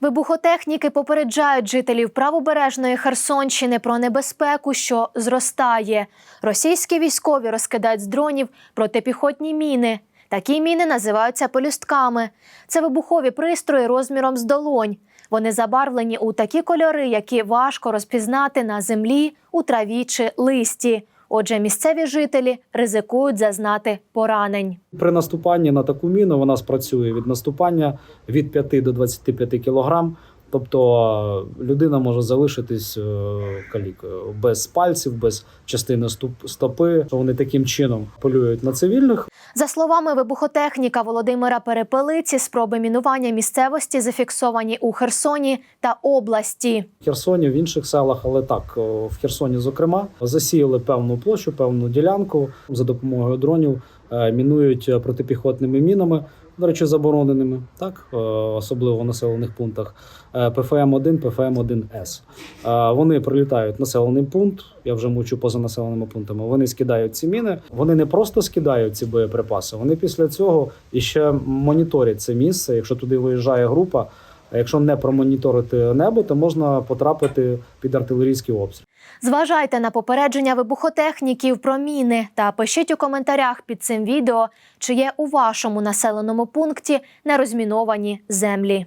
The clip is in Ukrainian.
Вибухотехніки попереджають жителів правобережної Херсонщини про небезпеку, що зростає. Російські військові розкидають з дронів протипіхотні міни. Такі міни називаються пелюстками. Це вибухові пристрої розміром з долонь. Вони забарвлені у такі кольори, які важко розпізнати на землі, у траві чи листі. Отже, місцеві жителі ризикують зазнати поранень. При наступанні на таку міну вона спрацює від наступання від 5 до 25 кілограм. Тобто е, людина може залишитись е, калікою без пальців, без частини ступ- стопи. Вони таким чином полюють на цивільних. За словами вибухотехніка Володимира Перепелиці, спроби мінування місцевості зафіксовані у Херсоні та області. В Херсоні, в інших селах, але так е, в Херсоні, зокрема, засіяли певну площу, певну ділянку за допомогою дронів, е, мінують е, протипіхотними мінами. До речі, забороненими, так е, особливо в населених пунктах е, ПФМ 1 ПФМ 1 С. Е, Вони прилітають населений пункт. Я вже мучу поза населеними пунктами. Вони скидають ці міни. Вони не просто скидають ці боєприпаси. Вони після цього іще моніторять це місце. Якщо туди виїжджає група. А якщо не промоніторити небо, то можна потрапити під артилерійський обстріл. Зважайте на попередження вибухотехніків про міни та пишіть у коментарях під цим відео, чи є у вашому населеному пункті нерозміновані землі.